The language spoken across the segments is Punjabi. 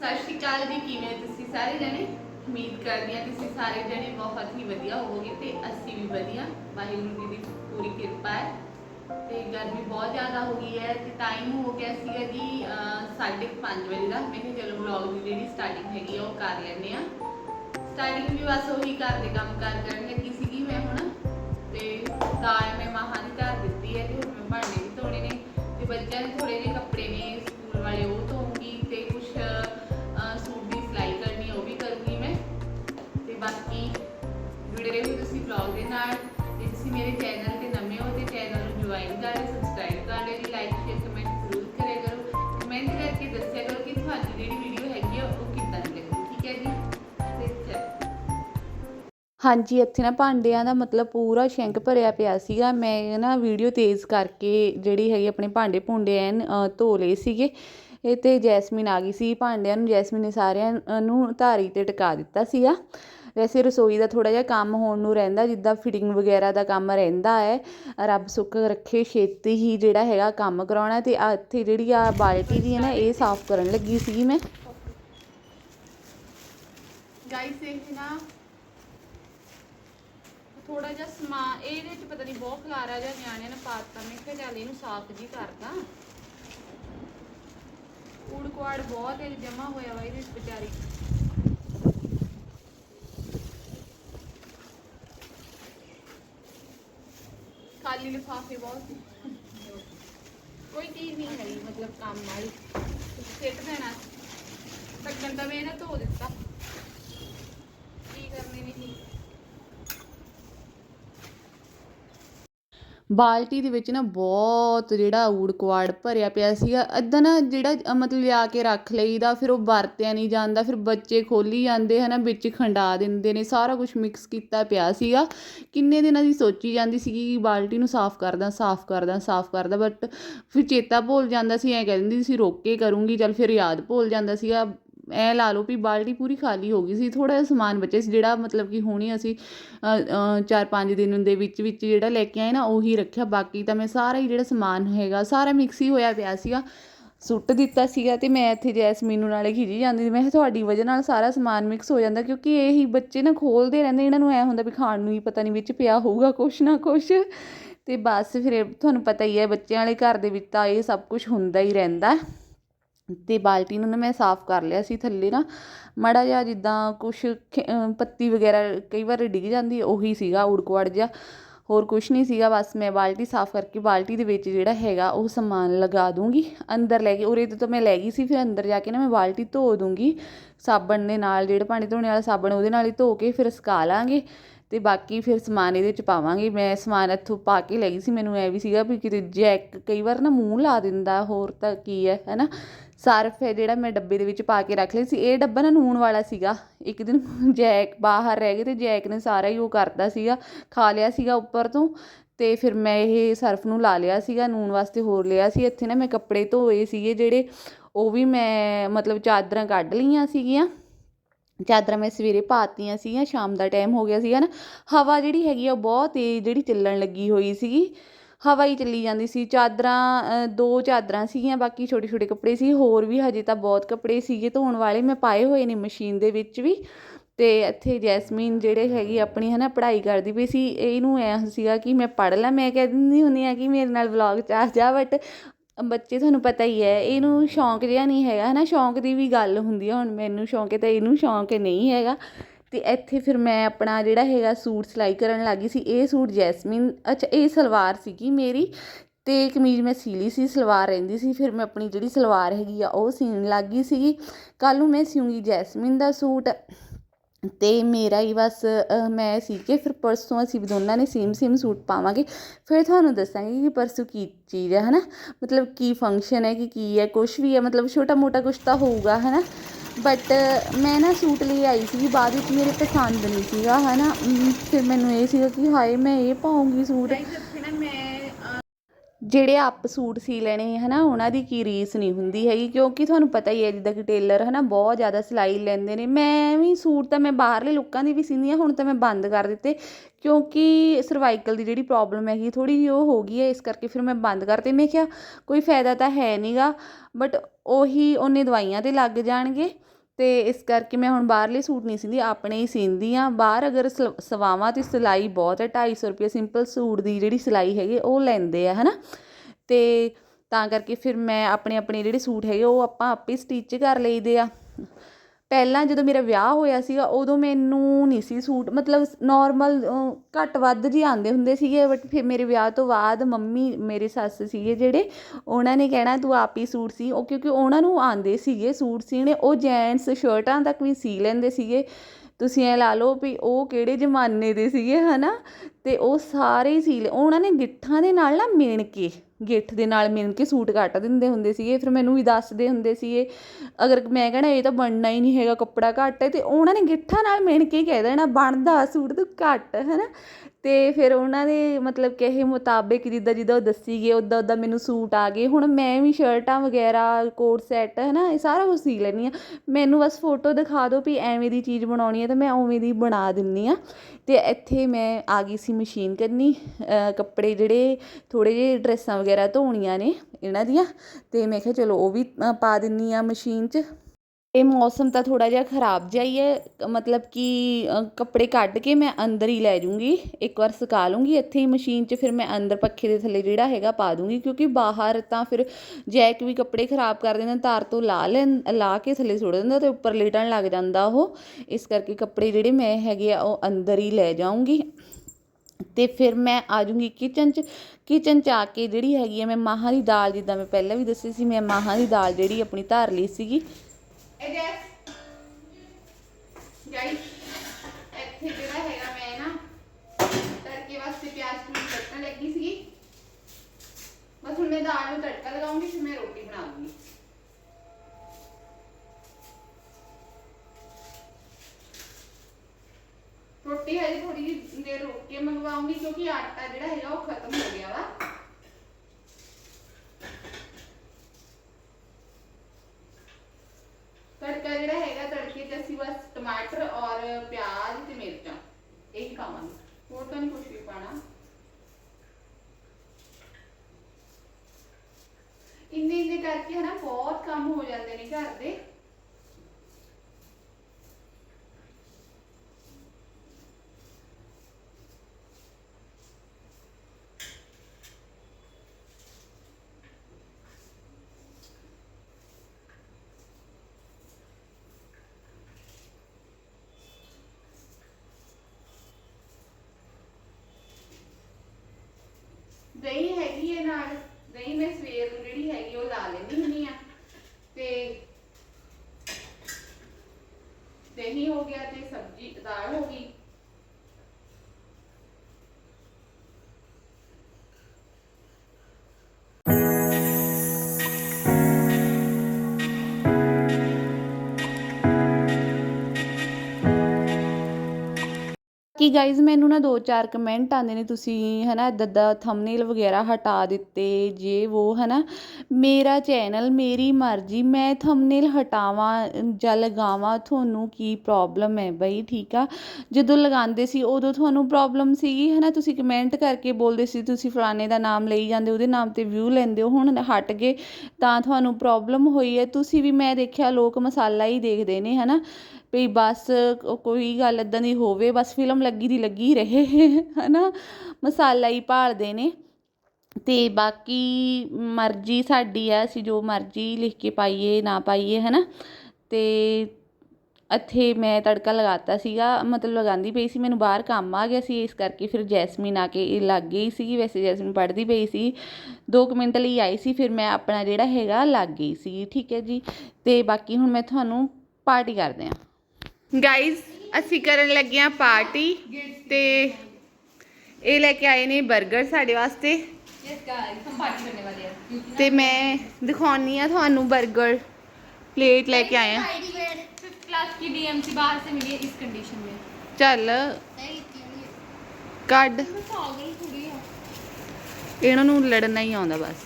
ਸਤਿ ਸ਼੍ਰੀ ਅਕਾਲ ਜੀ, ਕਿਵੇਂ ਤੁਸੀਂ ਸਾਰੇ ਜਣੇ? ਉਮੀਦ ਕਰਦੀ ਹਾਂ ਤੁਸੀਂ ਸਾਰੇ ਜਣੇ ਬਹੁਤ ਹੀ ਵਧੀਆ ਹੋਵੋਗੇ ਤੇ ਅਸੀਂ ਵੀ ਵਧੀਆ। ਵਾਹਿਗੁਰੂ ਜੀ ਦੀ ਪੂਰੀ ਕਿਰਪਾ ਹੈ ਤੇ ਗਰਮੀ ਬਹੁਤ ਜ਼ਿਆਦਾ ਹੋ ਗਈ ਹੈ ਤੇ ਟਾਈਮ ਹੋ ਗਿਆ ਸੀਗਾ ਜੀ 5:30 ਵਜੇ ਦਾ। ਮੈਂ ਚਲੋ ਵਲੌਗ ਦੀ ਜਿਹੜੀ ਸਟਾਰਟਿੰਗ ਹੈਗੀ ਆ ਉਹ ਕਰ ਲੈਂਦੇ ਆ ਸਟਾਰਟਿੰਗ ਵੀ ਬਸ ਉਹੀ ਘਰ ਦੇ ਕੰਮ ਕਾਰ ਕਰਨ ਲੱਗੀ ਸੀਗੀ ਮੈਂ ਹੁਣ। ਤੇ ਦਾਲ ਮੈਂ ਮਾਹਾਂ ਦੀ ਧਰ ਦਿੱਤੀ ਹੈ ਤੇ ਹੁਣ ਮੈਂ ਭਾਂਡੇ ਵੀ ਧੋਣੇ ਨੇ ਤੇ ਬੱਚਿਆਂ ਦੇ ਥੋੜੇ ਜਿਹੇ ਕੱਪੜੇ ਨੇ। ਮੇਰੇ ਚੈਨਲ ਤੇ ਨਵੇਂ ਹੋ ਤੇ ਚੈਨਲ ਨੂੰ ਜੁਆਇਨ ਕਰ ਸਬਸਕ੍ਰਾਈਬ ਕਰ ਲਿਓ ਲਾਈਕ ਸ਼ੇਅਰ ਕਮੈਂਟ ਜ਼ਰੂਰ ਕਰਿਆ ਕਰੋ ਕਮੈਂਟ ਕਰਕੇ ਦੱਸਿਆ ਕਰੋ ਕਿ ਤੁਹਾਨੂੰ ਜਿਹੜੀ ਵੀਡੀਓ ਹੈਗੀ ਆ, ਉਹ ਕਿੱਦਾਂ ਦੀ ਲੱਗੀ ਠੀਕ ਹੈ ਜੀ? ਹਾਂਜੀ, ਇੱਥੇ ਨਾ ਭਾਂਡਿਆਂ ਦਾ ਮਤਲਬ ਪੂਰਾ ਸ਼ਿੰਕ ਭਰਿਆ ਪਿਆ ਸੀਗਾ। ਮੈਂ ਨਾ ਵੀਡੀਓ ਤੇਜ਼ ਕਰਕੇ ਜਿਹੜੀ ਹੈਗੀ ਆਪਣੇ ਭਾਂਡੇ ਭੁੰਡੇ ਐਨ ਧੋ ਲਏ ਸੀਗੇ। ਇਹ ਤੇ ਜੈਸਮੀਨ ਆ ਗਈ ਸੀ। ਭਾਂਡਿਆਂ ਨੂੰ ਜੈਸਮੀਨ ਨੇ ਸਾਰਿਆਂ ਨੂੰ ਧਾਰੀ ਤੇ ਟਿਕਾ ਦਿੱਤਾ ਸੀਗਾ। ਵੈਸੇ ਰਸੋਈ ਦਾ ਥੋੜਾ ਜਿਹਾ ਕੰਮ ਹੋਣ ਨੂੰ ਰਹਿੰਦਾ, ਜਿੱਦਾਂ ਫਿਟਿੰਗ ਵਗੈਰਾ ਦਾ ਕੰਮ ਰਹਿੰਦਾ ਹੈ। ਰੱਬ ਸੁੱਖ ਰੱਖੇ, ਛੇਤੀ ਹੀ ਜਿਹੜਾ ਹੈਗਾ ਕੰਮ ਕਰਾਉਣਾ ਤੇ ਆ ਇੱਥੇ ਜਿਹੜੀ ਆ ਬਾਲਟੀ ਦੀ ਹੈ ਨਾ, ਇਹ ਸਾਫ਼ ਕਰਨ ਲੱਗੀ ਸੀਗੀ ਮੈਂ। ਗਾਈਸ ਇਹ ਨਾ ਥੋੜਾ ਜਿਹਾ ਸਮਾਨ ਇਹਦੇ ਵਿੱਚ ਪਤਾ ਨਹੀਂ ਬਹੁਤ ਖਲਾਰਾ ਜਿਹਾ ਨਿਆਣਿਆਂ ਨੇ ਪਾਤਾ ਮੈਂ ਕਿਹਾ ਚੱਲ ਇਹਨੂੰ ਸਾਫ਼ ਜੀ ਕਰਦਾ। ਊੜ ਕੁਆੜ ਬਹੁਤ ਹੈ ਜਮਾ ਹੋਇਆ ਵਾ ਇਹਦੇ ਵਿੱਚ ਵਿਚਾਰੀ। ਖਾਲੀ ਲਿਫਾਫੇ ਬਹੁਤ ਸੀ। ਕੋਈ ਚੀਜ਼ ਨਹੀਂ ਹੈਗੀ, ਮਤਲਬ ਕੰਮ ਵਾਲੀ। ਸਿੱਟ ਦੇਣਾ ਢੱਕਣ ਤਾਂ ਮੈਂ ਨਾ ਧੋ ਦਿੱਤਾ ਕੀ ਕਰਨੇ ਨੇ ਜੀ ਬਾਲਟੀ ਦੇ ਵਿੱਚ ਨਾ ਬਹੁਤ ਜਿਹੜਾ ਊੜ ਕੁਆੜ ਭਰਿਆ ਪਿਆ ਸੀਗਾ। ਇੱਦਾਂ ਨਾ ਜਿਹੜਾ ਮਤਲਬ ਲਿਆ ਕੇ ਰੱਖ ਲਈਦਾ, ਫਿਰ ਉਹ ਵਰਤਿਆ ਨਹੀਂ ਜਾਂਦਾ, ਫਿਰ ਬੱਚੇ ਖੋਲੀ ਜਾਂਦੇ ਹਨਾ, ਵਿੱਚ ਖੰਡਾ ਦਿੰਦੇ ਨੇ, ਸਾਰਾ ਕੁਝ ਮਿਕਸ ਕੀਤਾ ਪਿਆ ਸੀਗਾ। ਕਿੰਨੇ ਦਿਨਾਂ ਦੀ ਸੋਚੀ ਜਾਂਦੀ ਸੀਗੀ ਕਿ ਬਾਲਟੀ ਨੂੰ ਸਾਫ਼ ਕਰਦਾ ਸਾਫ਼ ਕਰਦਾ ਸਾਫ਼ ਕਰਦਾ ਬਟ ਫਿਰ ਚੇਤਾ ਭੁੱਲ ਜਾਂਦਾ ਸੀ, ਐਂ ਕਹਿ ਦਿੰਦੀ ਸੀ, ਰੋਕ ਕੇ ਕਰੂੰਗੀ, ਚੱਲ ਫਿਰ ਯਾਦ ਭੁੱਲ ਜਾਂਦਾ ਸੀਗਾ। ਐ ਲਾ ਲਓ ਵੀ ਬਾਲਟੀ ਪੂਰੀ ਖਾਲੀ ਹੋ ਗਈ ਸੀ ਥੋੜਾ ਜਿਹਾ ਸਮਾਨ ਬਚਿਆ ਸੀ ਜਿਹੜਾ ਮਤਲਬ ਕਿ ਹੁਣੀ ਅਸੀਂ ਅ, ਅ, ਚਾਰ ਪੰਜ ਦਿਨ ਦੇ ਵਿੱਚ ਵਿੱਚ ਜਿਹੜਾ ਲੈ ਕੇ ਆਏ ਨਾ ਉਹੀ ਰੱਖਿਆ ਬਾਕੀ ਤਾਂ ਮੈਂ ਸਾਰਾ ਹੀ ਜਿਹੜਾ ਸਮਾਨ ਹੈਗਾ ਸਾਰਾ ਮਿਕਸ ਹੀ ਹੋਇਆ ਪਿਆ ਸੀਗਾ ਸੁੱਟ ਦਿੱਤਾ ਸੀਗਾ ਤੇ ਮੈਂ ਇੱਥੇ ਜੈਸਮੀਨ ਨੂੰ ਨਾਲੇ ਖਿਜੀ ਜਾਂਦੀ ਸੀ ਮੈਂ ਕਿਹਾ ਤੁਹਾਡੀ ਵਜ੍ਹਾ ਨਾਲ ਸਾਰਾ ਸਮਾਨ ਮਿਕਸ ਹੋ ਜਾਂਦਾ ਕਿਉਂਕਿ ਇਹੀ ਬੱਚੇ ਨਾ ਖੋਲਦੇ ਰਹਿੰਦੇ ਇਹਨਾਂ ਨੂੰ ਐ ਹੁੰਦਾ ਵੀ ਖਾਣ ਨੂੰ ਹੀ ਪਤਾ ਨਹੀਂ ਵਿੱਚ ਪਿਆ ਹੋਊਗਾ ਕੁਛ ਨਾ ਕੁਛ ਤੇ ਬਸ ਫਿਰ ਤੁਹਾਨੂੰ ਪਤਾ ਹੀ ਹੈ ਬੱਚਿਆਂ ਵਾਲੇ ਘਰ ਦੇ ਵਿੱਚ ਤਾਂ ਇਹ ਸਭ ਕੁਝ ਹੁੰਦਾ ਹੀ ਰਹਿੰਦਾ। ਅਤੇ ਬਾਲਟੀ ਨੂੰ ਨਾ ਮੈਂ ਸਾਫ਼ ਕਰ ਲਿਆ ਸੀ ਥੱਲੇ ਨਾ। ਮਾੜਾ ਜਿਹਾ ਜਿੱਦਾਂ ਕੁਛ ਖ ਪੱਤੀ ਵਗੈਰਾ ਕਈ ਵਾਰ ਡਿੱਗ ਜਾਂਦੀ, ਉਹੀ ਸੀਗਾ, ਉੜਕਵੜ ਜਿਹਾ। ਹੋਰ ਕੁਛ ਨਹੀਂ ਸੀਗਾ, ਬਸ ਮੈਂ ਬਾਲਟੀ ਸਾਫ਼ ਕਰਕੇ ਬਾਲਟੀ ਦੇ ਵਿੱਚ ਜਿਹੜਾ ਹੈਗਾ ਉਹ ਸਮਾਨ ਲਗਾ ਦੂੰਗੀ। ਅੰਦਰ ਲੈ ਕੇ, ਉਰੇ ਤੋਂ ਤਾਂ ਮੈਂ ਲੈ ਗਈ ਸੀ, ਫਿਰ ਅੰਦਰ ਜਾ ਕੇ ਨਾ ਮੈਂ ਬਾਲਟੀ ਧੋ ਦੂੰਗੀ। ਸਾਬਣ ਦੇ ਨਾਲ, ਜਿਹੜਾ ਭਾਂਡੇ ਧੋਣੇ ਵਾਲਾ ਸਾਬਣ ਉਹਦੇ ਨਾਲ ਹੀ ਧੋ ਕੇ ਫਿਰ ਸੁਕਾ ਲਾਂਗੇ। ਅਤੇ ਬਾਕੀ ਫਿਰ ਸਮਾਨ ਇਹਦੇ ਵਿੱਚ ਪਾਵਾਂਗੇ। ਮੈਂ ਸਮਾਨ ਇੱਥੋਂ ਪਾ ਕੇ ਲੈ ਗਈ ਸੀ। ਮੈਨੂੰ ਇਹ ਵੀ ਸੀਗਾ ਵੀ ਕਿਤੇ ਜੈਕ ਕਈ ਵਾਰ ਨਾ ਮੂੰਹ ਲਾ ਦਿੰਦਾ, ਹੋਰ ਤਾਂ ਕੀ ਹੈ ਨਾ ਸਰਫ ਹੈ ਜਿਹੜਾ ਮੈਂ ਡੱਬੇ ਦੇ ਵਿੱਚ ਪਾ ਕੇ ਰੱਖ ਲਿਆ ਸੀ। ਇਹ ਡੱਬਾ ਨਾ ਨੂਣ ਵਾਲਾ ਸੀਗਾ। ਇੱਕ ਦਿਨ ਜੈਕ ਬਾਹਰ ਰਹਿ ਗਏ ਤੇ ਜੈਕ ਨੇ ਸਾਰਾ ਹੀ ਉਹ ਕਰਦਾ ਸੀਗਾ, ਖਾ ਲਿਆ ਸੀਗਾ ਉੱਪਰ ਤੋਂ ਤੇ ਫਿਰ ਮੈਂ ਇਹ ਸਰਫ ਨੂੰ ਲਾ ਲਿਆ ਸੀਗਾ, ਨੂਣ ਵਾਸਤੇ ਹੋਰ ਲਿਆ ਸੀ। ਇੱਥੇ ਨਾ ਮੈਂ ਕੱਪੜੇ ਧੋਏ ਸੀਗੇ ਜਿਹੜੇ, ਉਹ ਵੀ ਮੈਂ ਮਤਲਬ ਚਾਦਰਾਂ ਕੱਢ ਲਈਆਂ ਸੀਗੀਆਂ। ਚਾਦਰਾਂ ਮੈਂ ਸਵੇਰੇ ਪਾਤੀਆਂ ਸੀਗੀਆਂ, ਸ਼ਾਮ ਦਾ ਟਾਈਮ ਹੋ ਗਿਆ ਸੀਗਾ ਨਾ, ਹਵਾ ਜਿਹੜੀ ਹੈਗੀ ਆ ਉਹ ਬਹੁਤ ਤੇਜ਼ ਜਿਹੜੀ ਚੱਲਣ ਲੱਗੀ ਹੋਈ ਸੀਗੀ। ਹਵਾ ਹੀ ਚੱਲੀ ਜਾਂਦੀ ਸੀ, ਚਾਦਰਾਂ ਦੋ ਚਾਦਰਾਂ ਸੀਗੀਆਂ, ਬਾਕੀ ਛੋਟੇ ਛੋਟੇ ਕੱਪੜੇ ਸੀ, ਹੋਰ ਵੀ ਹਜੇ ਤਾਂ ਬਹੁਤ ਕੱਪੜੇ ਸੀਗੇ ਧੋਣ ਵਾਲੇ, ਮੈਂ ਪਾਏ ਹੋਏ ਨੇ ਮਸ਼ੀਨ ਦੇ ਵਿੱਚ ਵੀ। ਤੇ ਇੱਥੇ ਜੈਸਮੀਨ ਜਿਹੜੇ ਹੈਗੀ ਆਪਣੀ ਹਨਾ ਪੜ੍ਹਾਈ ਕਰਦੀ ਪਈ ਸੀ, ਇਹਨੂੰ ਐ ਸੀਗਾ ਕਿ ਮੈਂ ਪੜ੍ਹ ਲਾਂ, ਮੈਂ ਕਹਿ ਦਿੰਦੀ ਹੁੰਦੀ ਆ ਕਿ ਮੇਰੇ ਨਾਲ ਵਲੌਗ ਚ ਆ ਜਾ ਬਟ ਬੱਚੇ ਤੁਹਾਨੂੰ ਪਤਾ ਹੀ ਹੈ, ਇਹਨੂੰ ਸ਼ੌਂਕ ਜਿਹਾ ਨਹੀਂ ਹੈਗਾ ਹੈ ਨਾ ਸ਼ੌਂਕ ਦੀ ਵੀ ਗੱਲ ਹੁੰਦੀ ਆ, ਹੁਣ ਮੈਨੂੰ ਸ਼ੌਂਕ ਹੈ ਤਾਂ ਇਹਨੂੰ ਸ਼ੌਂਕ ਨਹੀਂ ਹੈਗਾ। ਅਤੇ ਇੱਥੇ ਫਿਰ ਮੈਂ ਆਪਣਾ ਜਿਹੜਾ ਹੈਗਾ ਸੂਟ ਸਿਲਾਈ ਕਰਨ ਲੱਗ ਗਈ ਸੀ, ਇਹ ਸੂਟ ਜੈਸਮੀਨ, ਅੱਛਾ, ਇਹ ਸਲਵਾਰ ਸੀਗੀ ਮੇਰੀ ਅਤੇ ਕਮੀਜ਼ ਮੈਂ ਸੀ ਲਈ ਸੀ, ਸਲਵਾਰ ਰਹਿੰਦੀ ਸੀ, ਫਿਰ ਮੈਂ ਆਪਣੀ ਜਿਹੜੀ ਸਲਵਾਰ ਹੈਗੀ ਆ, ਉਹ ਸੀਣ ਲੱਗ ਗਈ ਸੀਗੀ। ਕੱਲ੍ਹ ਨੂੰ ਮੈਂ ਸਿਉਂਗੀ ਜੈਸਮੀਨ ਦਾ ਸੂਟ। ਅਤੇ ਮੇਰਾ ਹੀ ਬਸ ਮੈਂ ਸੀ ਕੇ ਫਿਰ ਪਰਸੋਂ ਅਸੀਂ ਦੋਨਾਂ ਨੇ ਸੇਮ ਸੇਮ ਸੂਟ ਪਾਵਾਂਗੇ। ਫਿਰ ਤੁਹਾਨੂੰ ਦੱਸਾਂਗੇ ਕਿ ਪਰਸੋਂ ਕੀ ਚੀਜ਼ ਹੈ ਨਾ ਮਤਲਬ ਕੀ ਫੰਕਸ਼ਨ ਹੈ, ਕਿ ਕੀ ਹੈ, ਕੁਛ ਵੀ ਹੈ, ਮਤਲਬ ਛੋਟਾ ਮੋਟਾ ਕੁਛ ਤਾਂ ਹੋਊਗਾ ਹੈ ਨਾ ਬਟ ਮੈਂ ਨਾ ਸੂਟ ਲਈ ਆਈ ਸੀ ਬਾਅਦ ਵਿੱਚ ਮੇਰੇ ਪਸੰਦ ਨਹੀਂ ਸੀਗਾ ਹੈ ਨਾ ਫਿਰ ਮੈਨੂੰ ਇਹ ਸੀਗਾ ਕਿ ਹਾਏ, ਮੈਂ ਇਹ ਪਾਉਂਗੀ ਸੂਟ ਮੈਂ ਜਿਹੜੇ ਆਪ ਸੂਟ ਸੀ ਲੈਣੇ ਹੈ ਨਾ ਉਹਨਾਂ ਦੀ ਕੀ ਰੀਸ ਨਹੀਂ ਹੁੰਦੀ ਹੈਗੀ, ਕਿਉਂਕਿ ਤੁਹਾਨੂੰ ਪਤਾ ਹੀ ਹੈ ਜਿੱਦਾਂ ਕਿ ਟੇਲਰ ਹੈ ਨਾ ਬਹੁਤ ਜ਼ਿਆਦਾ ਸਿਲਾਈ ਲੈਂਦੇ ਨੇ। ਮੈਂ ਵੀ ਸੂਟ ਤਾਂ ਮੈਂ ਬਾਹਰਲੇ ਲੋਕਾਂ ਦੀ ਵੀ ਸੀਂਦੀ ਹਾਂ, ਹੁਣ ਤਾਂ ਮੈਂ ਬੰਦ ਕਰ ਦਿੱਤੇ, ਕਿਉਂਕਿ ਸਰਵਾਈਕਲ ਦੀ ਜਿਹੜੀ ਪ੍ਰੋਬਲਮ ਹੈਗੀ ਥੋੜੀ ਜਿਹੀ ਉਹ ਹੋ ਗਈ ਹੈ, ਇਸ ਕਰਕੇ ਫਿਰ ਮੈਂ ਬੰਦ ਕਰਤੇ ਮੈਂ ਕਿਹਾ ਕੋਈ ਫਾਇਦਾ ਤਾਂ ਹੈ ਨਹੀਂਗਾ ਬਟ ਉਹੀ ਉਹਨੇ ਦਵਾਈਆਂ ਤੇ ਲੱਗ ਜਾਣਗੇ। ਅਤੇ ਇਸ ਕਰਕੇ ਮੈਂ ਹੁਣ ਬਾਹਰਲੇ ਸੂਟ ਨਹੀਂ ਸੀਂਦੀ, ਆਪਣੇ ਹੀ ਸੀਂਦੀ ਹਾਂ। ਬਾਹਰ ਅਗਰ ਸਲ- ਸਵਾਵਾਂ ਤੇ ਸਿਲਾਈ ਬਹੁਤ ਹੈ, ਢਾਈ ਸੌ ਰੁਪਏ ਸਿੰਪਲ ਸੂਟ ਦੀ ਜਿਹੜੀ ਸਿਲਾਈ ਹੈਗੀ, ਉਹ ਲੈਂਦੇ ਆ ਹੈ ਨਾ ਅਤੇ ਤਾਂ ਕਰਕੇ ਫਿਰ ਮੈਂ ਆਪਣੇ ਆਪਣੇ ਜਿਹੜੇ ਸੂਟ ਹੈਗੇ, ਉਹ ਆਪਾਂ ਆਪੇ ਸਟਿਚ ਕਰ ਲਈਦੇ ਆ। ਪਹਿਲਾਂ ਜਦੋਂ ਮੇਰਾ ਵਿਆਹ ਹੋਇਆ ਸੀਗਾ, ਉਦੋਂ ਮੈਨੂੰ ਨਹੀਂ ਸੀ ਸੂਟ, ਮਤਲਬ ਨੋਰਮਲ ਘੱਟ ਵੱਧ ਜਿਹੇ ਆਉਂਦੇ ਹੁੰਦੇ ਸੀਗੇ ਬਟ ਫਿਰ ਮੇਰੇ ਵਿਆਹ ਤੋਂ ਬਾਅਦ ਮੰਮੀ ਮੇਰੇ ਸੱਸ ਸੀਗੇ ਜਿਹੜੇ, ਉਹਨਾਂ ਨੇ ਕਹਿਣਾ, ਤੂੰ ਆਪ ਹੀ ਸੂਟ ਸੀ। ਉਹ ਕਿਉਂਕਿ ਉਹਨਾਂ ਨੂੰ ਆਉਂਦੇ ਸੀਗੇ ਸੂਟ ਸੀਣੇ, ਉਹ ਜੈਂਟਸ ਸ਼ਰਟਾਂ ਤੱਕ ਵੀ ਸੀ ਲੈਂਦੇ ਸੀਗੇ। ਤੁਸੀਂ ਐਂ ਲਾ ਲਓ ਵੀ ਉਹ ਕਿਹੜੇ ਜ਼ਮਾਨੇ ਦੇ ਸੀਗੇ ਹੈ ਨਾ ਅਤੇ ਉਹ ਸਾਰੇ ਹੀ ਸੀ ਲਏ ਉਹਨਾਂ ਨੇ ਗਿੱਠਾਂ ਦੇ ਨਾਲ ਨਾ ਮਿਣ ਕੇ ਗਿੱਠ ਦੇ ਨਾਲ ਮਿਣ ਕੇ ਸੂਟ ਕੱਟ ਦਿੰਦੇ ਹੁੰਦੇ ਸੀਗੇ, ਫਿਰ ਮੈਨੂੰ ਵੀ ਦੱਸਦੇ ਹੁੰਦੇ ਸੀਗੇ। ਅਗਰ ਮੈਂ ਕਹਿਣਾ ਇਹ ਤਾਂ ਬਣਨਾ ਹੀ ਨਹੀਂ ਹੈਗਾ ਕੱਪੜਾ ਘੱਟ ਹੈ ਅਤੇ ਉਹਨਾਂ ਨੇ ਗਿੱਠਾਂ ਨਾਲ ਮਿਣ ਕੇ ਕਹਿ ਦੇਣਾ, ਬਣਦਾ ਸੂਟ ਤੂੰ ਘੱਟ ਹੈ ਨਾ ਅਤੇ ਫਿਰ ਉਹਨਾਂ ਦੇ ਮਤਲਬ ਕਹੇ ਮੁਤਾਬਿਕ ਜਿੱਦਾਂ ਜਿੱਦਾਂ ਉਹ ਦੱਸੀ ਗਏ ਉੱਦਾਂ ਉੱਦਾਂ ਮੈਨੂੰ ਸੂਟ ਆ ਗਏ। ਹੁਣ ਮੈਂ ਵੀ ਸ਼ਰਟਾਂ ਵਗੈਰਾ, ਕੋਟ ਸੈੱਟ ਹੈ ਨਾ ਇਹ ਸਾਰਾ ਕੁਝ ਸੀ ਲੈਂਦੀ ਹਾਂ। ਮੈਨੂੰ ਬਸ ਫੋਟੋ ਦਿਖਾ ਦਿਓ ਵੀ ਐਵੇਂ ਦੀ ਚੀਜ਼ ਬਣਾਉਣੀ ਹੈ ਤਾਂ ਮੈਂ ਉਵੇਂ ਦੀ ਬਣਾ ਦਿੰਦੀ ਹਾਂ। ਅਤੇ ਇੱਥੇ ਮੈਂ ਆ ਗਈ ਸੀ ਮਸ਼ੀਨ ਕਰਨੀ ਕੱਪੜੇ ਜਿਹੜੇ ਥੋੜ੍ਹੇ ਜਿਹੇ ਡਰੈਸਾਂ ਵਗੈਰਾ ਧੋਣੀਆਂ ਨੇ ਇਹਨਾਂ ਦੀਆਂ। ਅਤੇ ਮੈਂ ਕਿਹਾ ਚਲੋ ਉਹ ਵੀ ਪਾ ਦਿੰਦੀ ਹਾਂ ਮਸ਼ੀਨ 'ਚ। ਇਹ ਮੌਸਮ ਤਾਂ ਥੋੜ੍ਹਾ ਜਿਹਾ ਖਰਾਬ ਜਿਹਾ ਹੀ ਹੈ, ਮਤਲਬ ਕਿ ਕੱਪੜੇ ਕੱਢ ਕੇ ਮੈਂ ਅੰਦਰ ਹੀ ਲੈ ਜੂੰਗੀ ਇੱਕ ਵਾਰ ਸੁਕਾ ਲੂੰਗੀ ਇੱਥੇ ਹੀ ਮਸ਼ੀਨ 'ਚ, ਫਿਰ ਮੈਂ ਅੰਦਰ ਪੱਖੇ ਦੇ ਥੱਲੇ ਜਿਹੜਾ ਹੈਗਾ ਪਾ ਦੂੰਗੀ ਕਿਉਂਕਿ ਬਾਹਰ ਤਾਂ ਫਿਰ ਜੈਕ ਵੀ ਕੱਪੜੇ ਖਰਾਬ ਕਰ ਦਿੰਦਾ ਤਾਰ ਤੋਂ ਲਾ ਲੈ ਲਾ ਕੇ ਥੱਲੇ ਸੁੱਟ ਦਿੰਦਾ ਅਤੇ ਉੱਪਰ ਲੇਟਣ ਲੱਗ ਜਾਂਦਾ ਉਹ, ਇਸ ਕਰਕੇ ਕੱਪੜੇ ਜਿਹੜੇ ਮੈਂ ਹੈਗੇ ਆ ਉਹ ਅੰਦਰ ਹੀ ਲੈ ਜਾਊਂਗੀ। ਤੇ ਫਿਰ ਮੈਂ ਆ ਜੂੰਗੀ ਕਿਚਨ 'ਚ ਕਿਚਨ 'ਚ ਆ ਕੇ ਜਿਹੜੀ ਹੈਗੀ ਆ ਮੈਂ ਮਾਹਾਂ ਦੀ ਦਾਲ, ਜਿੱਦਾਂ ਮੈਂ ਪਹਿਲਾਂ ਵੀ ਦੱਸੀ ਸੀ, ਮੈਂ ਮਾਹਾਂ ਦੀ ਦਾਲ ਜਿਹੜੀ ਆਪਣੀ ਧਾਰ ਲਈ ਸੀਗੀ ਇਹ ਦੇਖ ਗਾਈ ਇੱਥੇ ਜਿਹੜਾ ਹੈਗਾ ਮੈਂ ਨਾ ਤੜਕੇ ਵਾਸਤੇ ਪਿਆਜ਼ ਪੂਰੀ ਕੱਟਣ ਲੱਗੀ ਸੀਗੀ ਬਸ ਹੁਣ ਮੈਂ ਦਾਲ ਨੂੰ ਤੜਕਾ ਲਗਾਉਂਗੀ ਫਿਰ ਮੈਂ ਰੋਟੀ ਬਣਾਉਂਗੀ ਰੋਟੀ ਹਜੇ ਥੋੜੀ ਜਿਹੀ ਦੇਰ ਰੁਕ ਕੇ ਮੰਗਵਾਉਂਗੀ ਕਿਉਂਕਿ ਆਟਾ ਜਿਹੜਾ ਹੈਗਾ ਉਹ ਖਤਮ ਹੋ ਗਿਆ ਵਾ ਤੜਕਾ ਜਿਹੜਾ ਹੈਗਾ ਤੜਕੇ 'ਚ ਅਸੀਂ ਬਸ ਟਮਾਟਰ ਔਰ ਪਿਆਜ਼ ਤੇ ਮਿਰਚਾਂ ਇਹੀ ਪਾਵਾਂਗੇ ਹੋਰ ਤਾਂ ਨਹੀਂ ਕੁਝ ਵੀ ਪਾਣਾ ਇੰਨੇ ਇੰਨੇ ਕਰਕੇ ਹਨਾ ਬਹੁਤ ਕੰਮ ਹੋ ਜਾਂਦੇ ਨੇ ਘਰ ਦੇ ਦਹੀਂ ਹੈਗੀ ਹੈ ਨਾਲ ਦਹੀਂ ਮੈਂ ਸਵੇਰ ਕਿ ਗਾਈਜ਼ ਮੈਨੂੰ ਨਾ ਦੋ ਚਾਰ ਕਮੈਂਟ ਆਉਂਦੇ ਨੇ, ਤੁਸੀਂ ਹਨਾ ਇੱਦਾਂ ਦਾ ਥੰਬਨੇਲ ਵਗੈਰਾ ਹਟਾ ਦਿੱਤੇ, ਜੇ ਉਹ ਹਨਾ। ਮੇਰਾ ਚੈਨਲ ਮੇਰੀ ਮਰਜ਼ੀ, ਮੈਂ ਥੰਬਨੇਲ ਹਟਾਵਾਂ ਜਾਂ ਲਗਾਵਾਂ, ਤੁਹਾਨੂੰ ਕੀ ਪ੍ਰੋਬਲਮ ਹੈ ਬਈ, ਠੀਕ ਆ? ਜਦੋਂ ਲਗਾਉਂਦੇ ਸੀ, ਉਦੋਂ ਤੁਹਾਨੂੰ ਪ੍ਰੋਬਲਮ ਸੀਗੀ, ਹਨਾ? ਤੁਸੀਂ ਕਮੈਂਟ ਕਰਕੇ ਬੋਲਦੇ ਸੀ, ਤੁਸੀਂ ਫਲਾਣੇ ਦਾ ਨਾਮ ਲਈ ਜਾਂਦੇ, ਉਹਦੇ ਨਾਮ ਤੇ ਵਿਊ ਲੈਂਦੇ ਹੋ ਹੁਣ ਹਟ ਗਏ, ਤਾਂ ਤੁਹਾਨੂੰ ਪ੍ਰੋਬਲਮ ਹੋਈ ਹੈ। ਤੁਸੀਂ ਵੀ, ਮੈਂ ਦੇਖਿਆ, ਲੋਕ ਮਸਾਲਾ ਹੀ ਦੇਖਦੇ ਨੇ, ਹਨਾ? ਵੀ ਬਸ ਕੋਈ ਗੱਲ ਇੱਦਾਂ ਦੀ ਹੋਵੇ, ਬਸ ਫਿਲਮ ਲੱਗੀ ਦੀ ਲੱਗੀ ਰਹੇ ਹੈ ਨਾ ਮਸਾਲਾ ਹੀ ਭਾਲਦੇ ਨੇ। ਅਤੇ ਬਾਕੀ ਮਰਜ਼ੀ ਸਾਡੀ ਆ, ਅਸੀਂ ਜੋ ਮਰਜ਼ੀ ਲਿਖ ਕੇ ਪਾਈਏ, ਨਾ ਪਾਈਏ ਹੈ ਨਾ ਅਤੇ ਇੱਥੇ ਮੈਂ ਤੜਕਾ ਲਗਾਤਾ ਸੀਗਾ, ਮਤਲਬ ਲਗਾਉਂਦੀ ਪਈ ਸੀ, ਮੈਨੂੰ ਬਾਹਰ ਕੰਮ ਆ ਗਿਆ ਸੀ, ਇਸ ਕਰਕੇ ਫਿਰ ਜੈਸਮੀਨ ਆ ਕੇ ਲੱਗ ਗਈ ਸੀਗੀ, ਵੈਸੇ ਜੈਸਮੀਨ ਪੜ੍ਹਦੀ ਪਈ ਸੀ। 2 ਮਿੰਟ ਲਈ ਆਈ ਸੀ, ਫਿਰ ਮੈਂ ਆਪਣਾ ਜਿਹੜਾ ਹੈਗਾ, ਲੱਗ ਗਈ ਸੀ, ਠੀਕ ਹੈ ਜੀ? ਅਤੇ ਬਾਕੀ ਹੁਣ ਮੈਂ ਤੁਹਾਨੂੰ ਪਾਰਟੀ ਕਰਦੇ ਹਾਂ। ਗਾਇਸ ਅਸੀਂ ਕਰਨ ਲੱਗੇ ਆ ਪਾਰਟੀ ਤੇ ਇਹ ਲੈ ਕੇ ਆਏ ਨੇ 버ਗਰ ਸਾਡੇ ਵਾਸਤੇ। ਤੇ ਮੈਂ ਦਿਖਾਉਣੀ ਆ ਤੁਹਾਨੂੰ 버ਗਰ ਪਲੇਟ ਲੈ ਕੇ ਆਏ ਆ क्लास की डीएमसी बाहर से मिली है इस कंडीशन में चल ਕੱਢ। ਇਹਨਾਂ ਨੂੰ ਲੜਨਾ ਹੀ ਆਉਂਦਾ ਬਸ।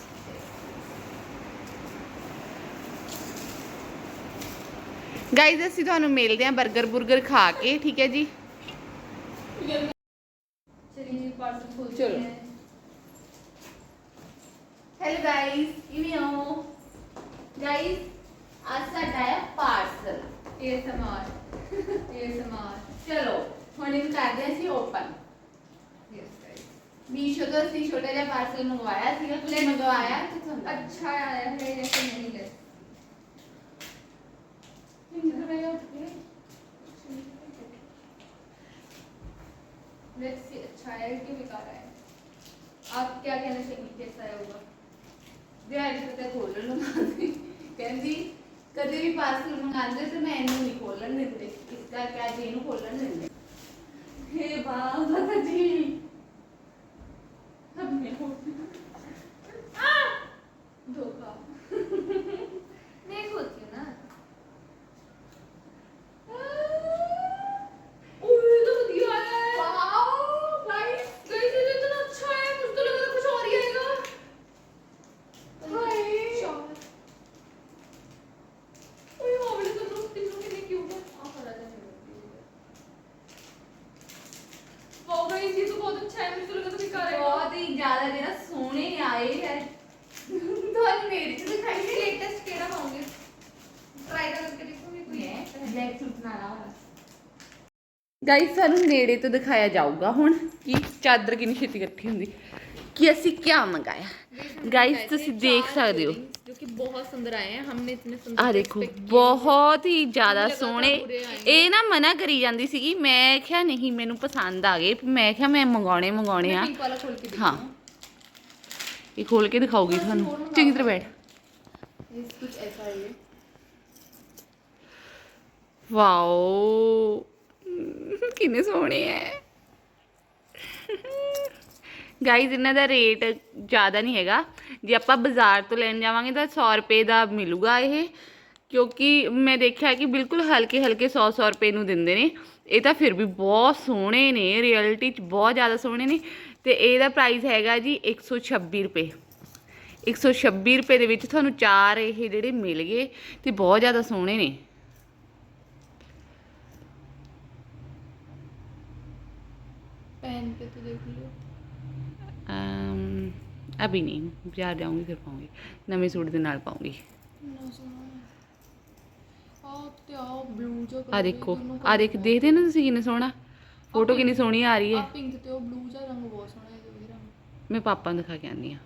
ਗਾਇਜ਼ ਅਸੀਂ ਤੁਹਾਨੂੰ ਮਿਲਦੇ ਆਂ 버ਗਰ 버ਗਰ ਖਾ ਕੇ ਠੀਕ ਹੈ ਜੀ? ਚਲਿਏ ਪਾਰਸਲ ਖੋਲਦੇ ਚਲੋ। हैं ਹੈਲੋ ਗਾਇਜ਼ ਕਿਵੇਂ ਹੋ? ਗਾਇਜ਼ ਅੱਜ ਸਾਡਾ ਹੈ ਪਾਰਸਲ ਇਹ ਸਮਾਰ ਇਹ ਸਮਾਰ ਚਲੋ ਹੁਣ ਇਹਨੂੰ ਕਰਦੇ ਹਾਂ ਅਸੀਂ ਓਪਨ ਯੈਸ ਗਾਇਸ ਮੀਸ਼ੋ ਤੋਂ ਅਸੀਂ ਛੋਟਾ ਜਿਹਾ ਪਾਰਸਲ ਮੰਗਵਾਇਆ ਸੀਗਾ ਤੁਸੀਂ ਮੰਗਵਾਇਆ ਕਿ ਤੁਹਾਨੂੰ अच्छा आया है या फिर नहीं है लेट्स सी अच्छा है कि बेकार है आप क्या कहना चाहेंगे कैसा है होगा ਦਿਹਾੜੀ ਤੇ ਤਾਂ ਖੋਲਣ ਨੂੰ ਮੰਗਦੀ ਕਹਿੰਦੀ ਕਦੇ ਵੀ ਪਾਰਸਲ ਮੰਗਾਉਂਦੇ ਤੇ ਮੈਂ ਇਹਨੂੰ ਨਹੀਂ ਖੋਲਣ ਦਿੰਦੇ ਇਸ ਕਰਕੇ ਅੱਜ ਇਹਨੂੰ ਖੋਲਣ ਦਿੰਦੇ ਹੇ ਬਾਬਾ ਜੀ वाओ गाइस ये तो बहुत अच्छा है मुझे तो लगा था बेकार है ਬਹੁਤ ਹੀ ਜ਼ਿਆਦਾ ਜਿਹੜਾ ਸੋਹਣੇ ਆਏ ਹੈ ਤੁਹਾਨੂੰ ਨੇੜੇ ਚ ਦਿਖਾਈਏ लेटेस्ट केड़ा पाऊंगे ट्राई करके देखूंगी कोई ਮੈਂ है ਬਲੈਕ ਸੂਟ ਨਾਲ ਆਵਾਂ ਗਾਈਜ਼ ਸਾਨੂੰ ਨੇੜੇ ਤੋਂ ਦਿਖਾਇਆ ਜਾਊਗਾ ਹੁਣ ਕਿ ਚਾਦਰ ਕਿੰਨੀ ਛੇਤੀ ਇਕੱਠੀ ਹੁੰਦੀ ਕਿ ਅਸੀਂ ਕੀ ਮੰਗਾਇਆ ਗਾਈਜ਼ ਤੁਸੀਂ ਦੇਖ ਸਕਦੇ ਹੋ जो कि बहुत सुंदर आए हैं हमने इतने सुंदर ਆ से ਦੇਖੋ expect किए ਬਹੁਤ ਹੀ ਜ਼ਿਆਦਾ ਮੈਨੂੰ ਲੱਗਾ ਸੋਹਣੇ ਤਾਂ ਪੂਰੇ ਆਏ ਇਹ ਨਾ ਮਨਾ ਕਰੀ ਜਾਂਦੀ ਸੀਗੀ ਮੈਂ ਕਿਹਾ ਨਹੀਂ ਮੈਨੂੰ ਪਸੰਦ ਆ ਗਏ ਮੈਂ ਕਿਹਾ ਮੈਂ ਮੰਗਾਉਣੇ ਮੰਗਾਉਣੇ मैं ਆ पिंक वाला खोल के देखती ਹਾਂ हूँ ਇਹ ਖੋਲ ਕੇ ਦਿਖਾਉਗੀ ਤੁਹਾਨੂੰ ਚੰਗੀ ਤਰ੍ਹਾਂ ਬੈਠ ये कुछ ऐसा है ये ਵਾਓ ਕਿੰਨੇ ਸੋਹਣੇ ਐ ਗਾਈਜ਼ ਇਹਨਾਂ ਦਾ ਰੇਟ ਜ਼ਿਆਦਾ ਨਹੀਂ ਹੈਗਾ। ਜੇ ਆਪਾਂ ਬਾਜ਼ਾਰ ਤੋਂ ਲੈਣ ਜਾਵਾਂਗੇ ਤਾਂ 100 ਰੁਪਏ ਦਾ ਮਿਲੂਗਾ ਇਹ। ਕਿਉਂਕਿ ਮੈਂ ਦੇਖਿਆ ਕਿ ਬਿਲਕੁਲ ਹਲਕੇ ਹਲਕੇ 100-100 ਰੁਪਏ ਨੂੰ ਦਿੰਦੇ ਨੇ। ਇਹ ਤਾਂ ਫਿਰ ਵੀ ਬਹੁਤ ਸੋਹਣੇ ਨੇ। ਰਿਐਲਿਟੀ 'ਚ ਬਹੁਤ ਜ਼ਿਆਦਾ ਸੋਹਣੇ ਨੇ। ਤੇ ਇਹਦਾ ਪ੍ਰਾਈਸ ਹੈਗਾ ਜੀ 126 ਰੁਪਏ। 126 ਰੁਪਏ ਦੇ ਵਿੱਚ ਤੁਹਾਨੂੰ ਚਾਰ ਇਹ ਜਿਹੜੇ ਮਿਲ ਗਏ ਤੇ ਬਹੁਤ ਜ਼ਿਆਦਾ ਸੋਹਣੇ ਨੇ। ਪੈਨ ਤੇ ਦੇਖ ਲਿਓ। ਅਭੀ ਨਹੀਂ ਬਾਜ਼ਾਰ ਜਾਊਂਗੀ ਫਿਰ ਪਾਉਂਗੀ। ਨਵੇਂ ਸੂਟ ਦੇ ਨਾਲ ਪਾਉਂਗੀ। ਆ ਦੇਖੋ ਆ ਦੇਖ ਦੇਖਦੇ ਨਾ ਤੁਸੀਂ ਕਿੰਨਾ ਸੋਹਣਾ? ਫੋਟੋ ਕਿੰਨੀ ਸੋਹਣੀ ਆ ਰਹੀ ਹੈ। ਹੈ ਮੈਂ ਪਾਪਾ ਨੂੰ ਦਿਖਾ ਕੇ ਆਨੀ ਆ